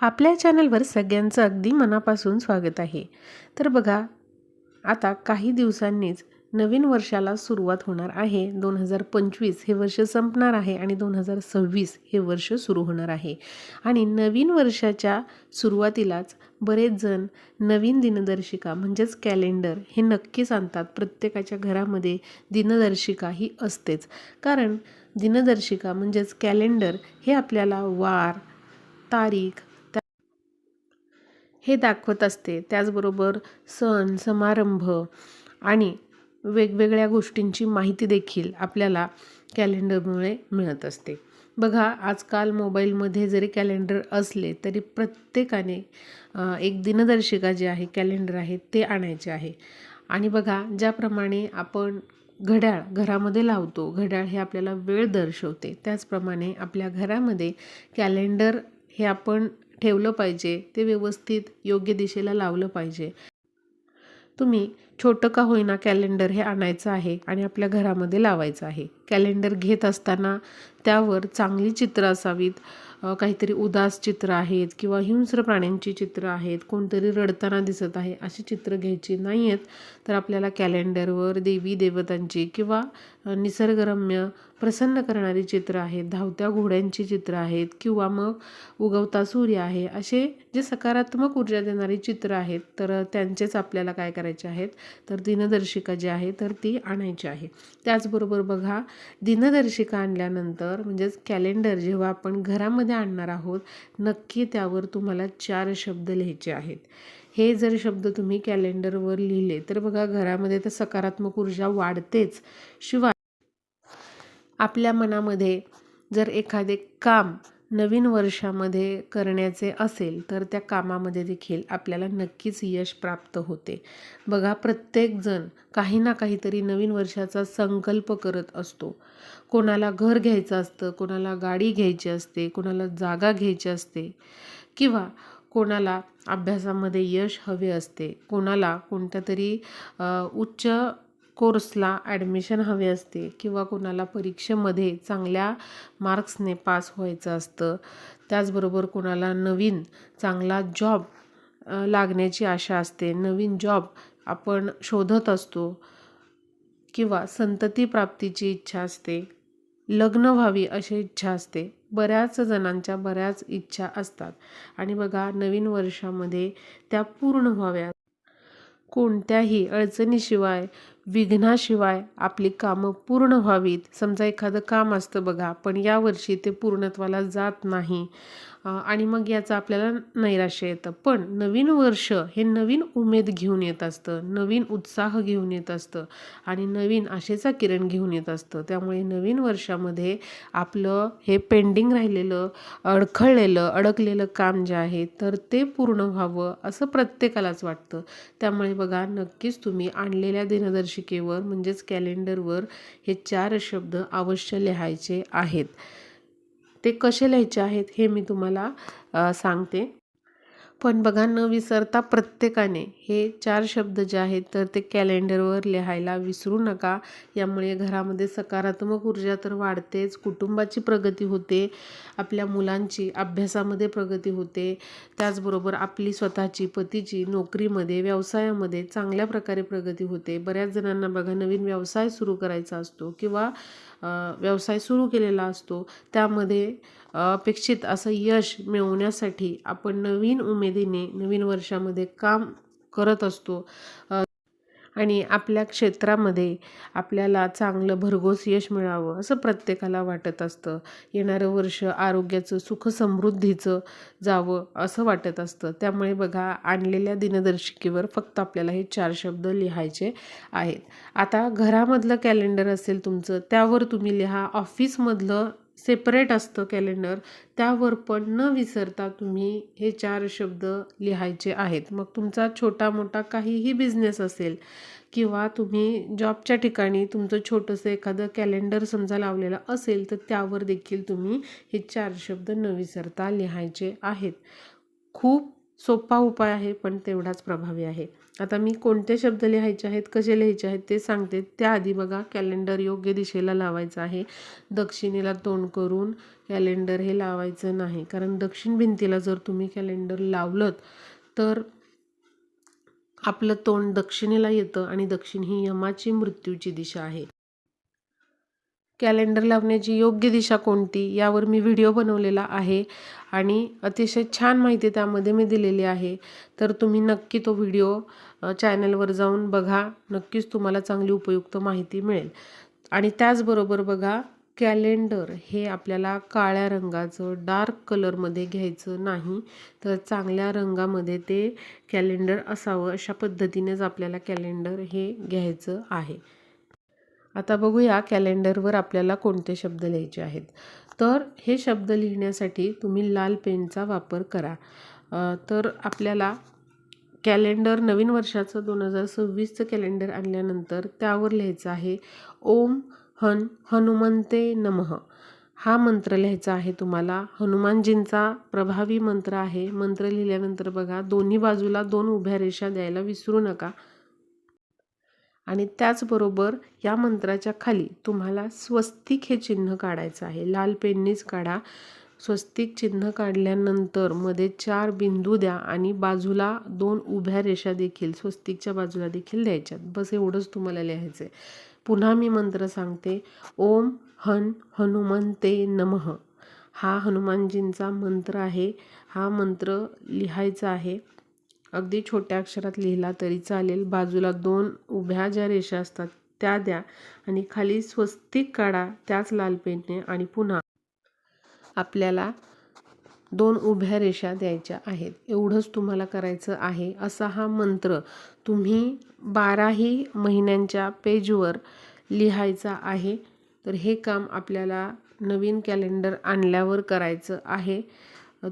आपल्या चॅनलवर सगळ्यांचं अगदी मनापासून स्वागत आहे. तर बघा आता काही दिवसांनीच नवीन वर्षाला सुरुवात होणार आहे. दोन हजार पंचवीस हे वर्ष संपणार आहे आणि दोन हजार सव्वीस हे वर्ष सुरू होणार आहे. आणि नवीन वर्षाच्या सुरुवातीलाच बरेच जण नवीन दिनदर्शिका म्हणजेच कॅलेंडर हे नक्कीच आणतात. प्रत्येकाच्या घरामध्ये दिनदर्शिका ही असतेच. कारण दिनदर्शिका म्हणजेच कॅलेंडर हे आपल्याला वार तारीख हे दाखवत असते. त्याचबरोबर सण समारंभ आणि वेगवेगळ्या गोष्टींची माहिती देखील आपल्याला कॅलेंडरमुळे मिळत असते. बघा आजकाल मोबाईलमध्ये जरी कॅलेंडर असले तरी प्रत्येकाने एक दिनदर्शिका जे आहे कॅलेंडर आहे ते आणायचे आहे. आणि बघा ज्याप्रमाणे आपण घड्याळ घरामध्ये लावतो घड्याळ हे आपल्याला वेळ दर्शवते. त्याचप्रमाणे आपल्या घरामध्ये कॅलेंडर हे आपण ठेवलं पाहिजे ते व्यवस्थित योग्य दिशेला लावलं पाहिजे. तुम्ही छोटं का होईना कॅलेंडर हे आणायचं आहे आणि आपल्या घरामध्ये लावायचं आहे. कॅलेंडर घेत असताना त्यावर चांगली चित्र असावीत काहीतरी उदास चित्र आहेत किंवा हिंस्र प्राण्यांची चित्र आहेत कोणतरी रडताना दिसत आहे अशी चित्र घ्यायची नाही आहेत तर आपल्याला कॅलेंडरवर देवी देवतांची किंवा निसर्गरम्य प्रसन्न करणारी चित्र आहेत धावत्या घोड्यांची चित्र आहेत किंवा मग उगवता सूर्य आहे असे जे सकारात्मक ऊर्जा देणारी चित्र आहेत तर त्यांचेच आपल्याला काय करायचे आहेत? तर दिनदर्शिका जी आहे तर ती आणायची आहे. त्याचबरोबर बघा दिनदर्शिका आणल्यानंतर म्हणजेच कॅलेंडर जेव्हा आपण घरामध्ये आणणार आहोत नक्की त्यावर तुम्हाला चार शब्द लिहायचे आहेत. हे जर शब्द तुम्ही कॅलेंडरवर लिहिले तर बघा घरामध्ये तर सकारात्मक ऊर्जा वाढतेच. शिवाय आपल्या मनामध्ये जर एखादे काम नवीन वर्षामध्ये करण्याचे असेल तर त्या कामामध्ये देखील आपल्याला नक्कीच यश प्राप्त होते. बघा प्रत्येकजण काही ना काहीतरी नवीन वर्षाचा संकल्प करत असतो. कोणाला घर घ्यायचं असतं कोणाला गाडी घ्यायची असते कोणाला जागा घ्यायची असते किंवा कोणाला अभ्यासामध्ये यश हवे असते कोणाला कोणत्या तरी उच्च कोर्सला ॲडमिशन हवे असते किंवा कोणाला परीक्षेमध्ये चांगल्या मार्क्सने पास व्हायचं असतं त्याचबरोबर कोणाला नवीन चांगला जॉब लागण्याची आशा असते. नवीन जॉब आपण शोधत असतो किंवा संतती प्राप्तीची इच्छा असते लग्न व्हावी अशी इच्छा असते. बऱ्याच जणांच्या बऱ्याच इच्छा असतात. आणि बघा नवीन वर्षामध्ये त्या पूर्ण व्हाव्या कोणत्याही अडचणीशिवाय विघ्नाशिवाय आपली कामं पूर्ण व्हावीत. समजा एखादं काम असतं बघा पण यावर्षी ते पूर्णत्वाला जात नाही. आणि मग याचं आपल्याला नैराश्य येतं. पण नवीन वर्ष हे नवीन उमेद घेऊन येत असतं नवीन उत्साह घेऊन येत असतं आणि नवीन आशेचा किरण घेऊन येत असतं. त्यामुळे नवीन वर्षामध्ये आपलं हे पेंडिंग राहिलेलं अडखळलेलं अडकलेलं काम जे आहे तर ते पूर्ण व्हावं असं प्रत्येकालाच वाटतं. त्यामुळे बघा नक्कीच तुम्ही आणलेल्या दिनदर्शी दिनदर्शिकेवर म्हणजेच कॅलेंडरवर हे चार शब्द अवश्य लिहायचे आहेत. ते कसे लिहायचे आहेत हे मी तुम्हाला सांगते. पण बघा न विसरता प्रत्येकाने हे चार शब्द जे आहेत तर ते कॅलेंडरवर लिहायला विसरू नका. यामुळे घरामध्ये सकारात्मक ऊर्जा तर वाढतेच कुटुंबाची प्रगती होते आपल्या मुलांची अभ्यासामध्ये प्रगती होते. त्याचबरोबर आपली स्वतःची पतीची नोकरीमध्ये व्यवसायामध्ये चांगल्या प्रकारे प्रगती होते. बऱ्याच जणांना बघा नवीन व्यवसाय सुरू करायचा असतो किंवा व्यवसाय सुरू केलेला असतो. त्यामध्ये अपेक्षित असं यश मिळवण्यासाठी आपण नवीन उमेदीने नवीन वर्षामध्ये काम करत असतो. आणि आपल्या क्षेत्रामध्ये आपल्याला चांगलं भरघोस यश मिळावं असं प्रत्येकाला वाटत असतं. येणारं वर्ष आरोग्याचं सुख समृद्धीचं जावं असं वाटत असतं. त्यामुळे बघा आणलेल्या दिनदर्शिकेवर फक्त आपल्याला हे चार शब्द लिहायचे आहेत. आता घरामधलं कॅलेंडर असेल तुमचं त्यावर तुम्ही लिहा. ऑफिसमधलं सेपरेट असतं कॅलेंडर त्यावर पण न विसरता तुम्ही हे चार शब्द लिहायचे आहेत. मग तुमचा छोटा मोठा काहीही बिझनेस असेल किंवा तुम्ही जॉबच्या ठिकाणी तुमचं छोटंसं एखादं कॅलेंडर समजा लावलेलं असेल तर त्यावर देखील तुम्ही हे चार शब्द न विसरता लिहायचे आहेत. खूप सोपा उपाय आहे पण तेवढाच प्रभावी आहे. आता मी कोणते शब्द लिहायचे आहेत कसे लिहायचे आहेत ते सांगते. त्याआधी बघा कॅलेंडर योग्य दिशेला लावायचं आहे. दक्षिणेला तोंड करून कॅलेंडर हे लावायचं नाही. कारण दक्षिण भिंतीला जर तुम्ही कॅलेंडर लावलं तर आपलं तोंड दक्षिणेला येतं आणि दक्षिण ही यमाची मृत्यूची दिशा आहे. कॅलेंडर लावण्याची योग्य दिशा कोणती यावर मी व्हिडिओ बनवलेला आहे आणि अतिशय छान माहिती त्यामध्ये मी दिलेली आहे. तर तुम्ही नक्की तो व्हिडिओ चॅनलवर जाऊन बघा. नक्कीच तुम्हाला चांगली उपयुक्त माहिती मिळेल. आणि त्याचबरोबर बघा कॅलेंडर हे आपल्याला काळ्या रंगाचं डार्क कलरमध्ये घ्यायचं नाही. तर चांगल्या रंगामध्ये ते कॅलेंडर असावं. अशा पद्धतीनेच आपल्याला कॅलेंडर हे घ्यायचं आहे. आता बघूया कॅलेंडरवर आपल्याला कोणते शब्द लिहायचे आहेत. तर हे शब्द लिहिण्यासाठी तुम्ही लाल पेनचा वापर करा. तर आपल्याला कॅलेंडर नवीन वर्षाचं दोन हजार सव्वीसचं कॅलेंडर आणल्यानंतर त्यावर लिहायचं आहे ओम हन हनुमंते नमः. हा मंत्र लिहायचा आहे तुम्हाला. हनुमानजींचा प्रभावी मंत्र आहे. मंत्र लिहिल्यानंतर बघा दोन्ही बाजूला दोन उभ्या रेषा द्यायला विसरू नका. आणि त्याचबरोबर या मंत्राच्या खाली तुम्हाला स्वस्तिक हे चिन्ह काढायचं आहे. लाल पेननीच काढा. स्वस्तिक चिन्ह काढल्यानंतरमध्ये चार बिंदू द्या आणि बाजूला दोन उभ्या रेषा देखील स्वस्तिकच्या बाजूला देखील द्यायच्यात. बस एवढंच तुम्हाला लिहायचं आहे पुन्हा मी मंत्र सांगते. ओम हन हनुमंते नमः. हा हनुमानजींचा मंत्र आहे. हा मंत्र लिहायचा आहे. अगदी छोट्या अक्षरात लिहिला तरी चालेल. बाजूला दोन उभ्या ज्या रेषा असतात त्या द्या आणि खाली स्वस्तिक काढा त्याच लाल पेनने आणि पुन्हा आपल्याला दोन उभ्या रेषा द्यायच्या आहेत. एवढंच तुम्हाला करायचं आहे असा हा मंत्र तुम्ही बाराही महिन्यांच्या पेजवर लिहायचा आहे. तर हे काम आपल्याला नवीन कॅलेंडर आणल्यावर करायचं आहे.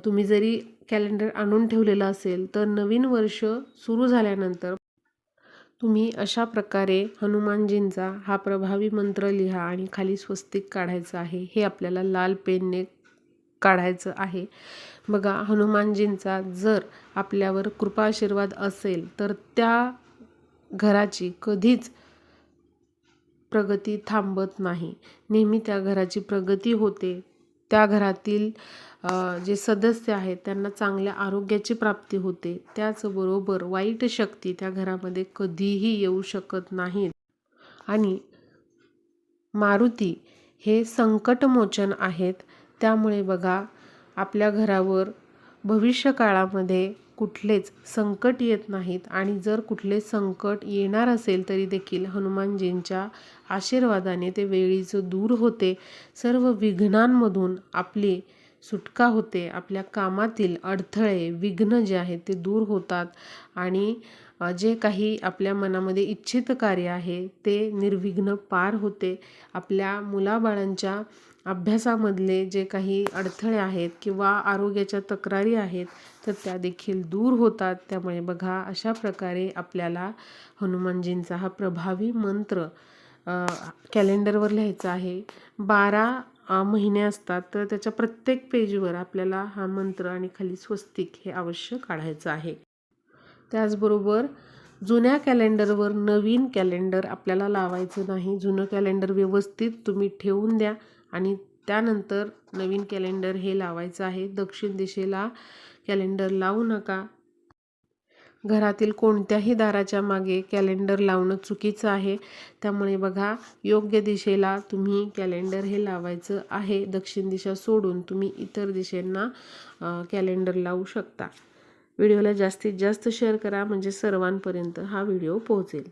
तुम्ही जरी कॅलेंडर आणून ठेवलेलं असेल तर नवीन वर्ष सुरू झाल्यानंतर तुम्ही अशा प्रकारे हनुमानजींचा हा प्रभावी मंत्र लिहा आणि खाली स्वस्तिक काढायचं आहे. हे आपल्याला लाल पेनने काढायचं आहे. बघा हनुमानजींचा जर आपल्यावर कृपा आशीर्वाद असेल तर त्या घराची कधीच प्रगती थांबत नाही. नेहमी त्या घराची प्रगती होते. त्या घरातील जे सदस्य आहेत त्यांना चांगल्या आरोग्याची प्राप्ती होते. त्याचबरोबर वाईट शक्ती त्या घरामध्ये कधीही येऊ शकत नाहीत. आणि मारुती हे संकटमोचन आहेत. त्यामुळे बघा आपल्या घरावर भविष्यकाळामध्ये कुठलेच संकट येत नाहीत आणि जर कुठले संकट येणार असेल तरी देखील हनुमानजींच्या आशीर्वादाने ते वेळीचं दूर होते. सर्व विघ्नांमधून आपली सुटका होते. आपल्या कामातील अडथळे विघ्न जे आहेत ते दूर होतात आणि जे काही आपल्या मनामध्ये इच्छित कार्य आहे ते निर्विघ्न पार होते. आपल्या मुलाबाळांच्या अभ्यासामधले जे काही अडथळे आहेत किंवा आरोग्याच्या तक्रारी आहेत तर त्या देखील दूर होतात. त्यामुळे बघा अशा प्रकारे आपल्याला हनुमानजींचा हा प्रभावी मंत्र कॅलेंडरवर लिहायचा आहे. बारा महिने असतात तर त्याच्या प्रत्येक पेजवर आपल्याला हा मंत्र आणि खाली स्वस्तिक हे अवश्य काढायचं आहे. त्याचबरोबर जुन्या कॅलेंडरवर नवीन कॅलेंडर आपल्याला लावायचं नाही. जुनं कॅलेंडर व्यवस्थित तुम्ही ठेवून द्या. आणि त्यानंतर नवीन कॅलेंडर हे लावायचं आहे. दक्षिण दिशेला कॅलेंडर लावू नका. घरातील कोणत्याही दाराच्या मागे कॅलेंडर लावणं चुकीचं आहे. त्यामुळे बघा योग्य दिशेला तुम्ही कॅलेंडर हे लावायचं आहे. दक्षिण दिशा सोडून तुम्ही इतर दिशेंना कॅलेंडर लावू शकता. व्हिडिओला जास्तीत जास्त शेअर करा म्हणजे सर्वांपर्यंत हा व्हिडिओ पोहोचेल.